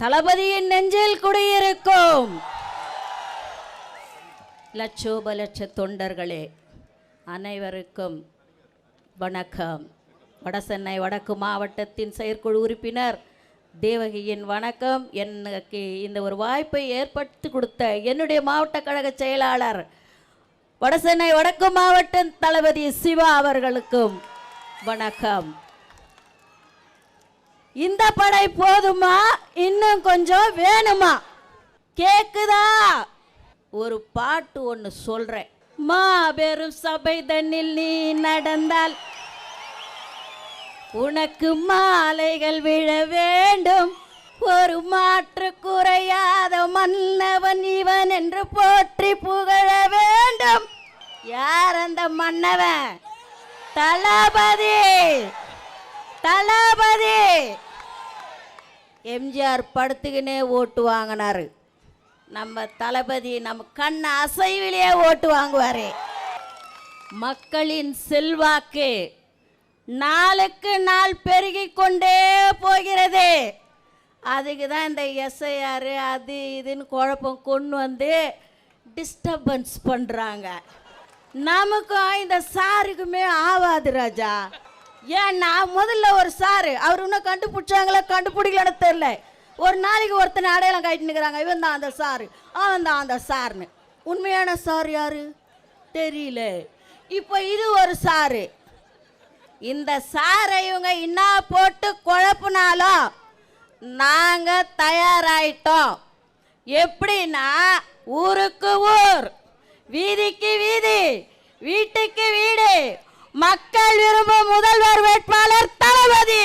தளபதியின் நெஞ்சில் குடியிருக்கும். லட்சோப லட்ச தொண்டர்களே அனைவருக்கும் வணக்கம். வடசென்னை வடக்கு மாவட்டத்தின் செயற்குழு உறுப்பினர் தேவகியின் வணக்கம். எனக்கு இந்த ஒரு வாய்ப்பை ஏற்படுத்தி கொடுத்த என்னுடைய மாவட்ட கழக செயலாளர் வடசென்னை வடக்கு மாவட்ட தளபதி சிவா அவர்களுக்கும் வணக்கம். இந்த படை போதுமா? இன்னும் கொஞ்சம் வேணுமா? கேக்குதா? ஒரு பாட்டு ஒன்று சொல்றேன். மாபெரும் சபை தண்ணில் நீ நடந்தால் உனக்கு மாலைகள் விழ வேண்டும். ஒரு மாற்று குறையாத மன்னவன் இவன் என்று போற்றி புகழ வேண்டும். யார் அந்த மன்னவன்? தளபதி! தளபதி! எம்ஜிஆர் படுத்துக்கினே ஓட்டு வாங்கினாரு. நம்ம தளபதி நம்ம கண் அசைவிலே ஓட்டு வாங்குவார். மக்களின் செல்வாக்கு நாளுக்கு நாள் பெருகி கொண்டே போகிறது. அதுக்கு தான் இந்த எஸ்ஐஆர் அது இதுன்னு குழப்பம் கொண்டு வந்து டிஸ்டர்பன்ஸ் பண்ணுறாங்க நமக்கும் இந்த சாருக்குமே ஆவாது ராஜா. ஏன்னா முதல்ல ஒரு சாரு அவர் இன்னும் கண்டுபிடிச்சாங்களா கண்டுபிடிக்கலன்னு தெரில ஒரு நாளைக்கு ஒருத்தனை அடையாளம் கட்டிட்டு இவன் தான் அந்த சாரு அவன் தான் அந்த சாருன்னு. உண்மையான சார் யாரு? தெரியல. இப்போ இது ஒரு சாரு. இந்த சாரை இவங்க என்ன போட்டு குழப்புனாலும் நாங்கள் தயாராயிட்டோம். எப்படின்னா ஊருக்கு ஊர் வீதிக்கு வீதி வீட்டுக்கு வீடு மக்கள் விரும்பும் முதல்வர் வேட்பாளர் தளபதி.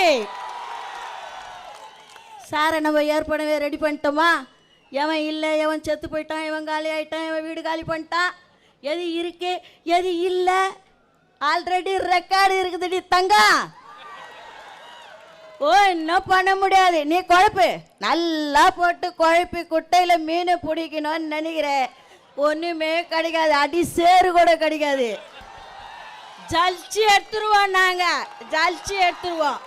சாரை நம்ம ஏற்கனவே ரெடி பண்ணிட்டோமா? எவன் இல்லை எவன் செத்து போயிட்டான் எவன் காலி ஆயிட்டான் எவன் வீடு காலி பண்ணிட்டான்? எது இருக்கு எது இல்லை? ஆல்ரெடி ரெக்கார்டு இருக்குதுடி தங்கம் ஓ இன்னும் பண்ண முடியாது. நீ குழப்பு. நல்லா போட்டு குழப்பி குட்டையில் மீன் பிடிக்கணும்னு நினைக்கிற. ஒன்றுமே கிடைக்காது. அடி சேறு கூட கிடைக்காது. ஜலிச்சு எடுத்துருவோம் நாங்கள் ஜலிச்சு எடுத்துருவோம்.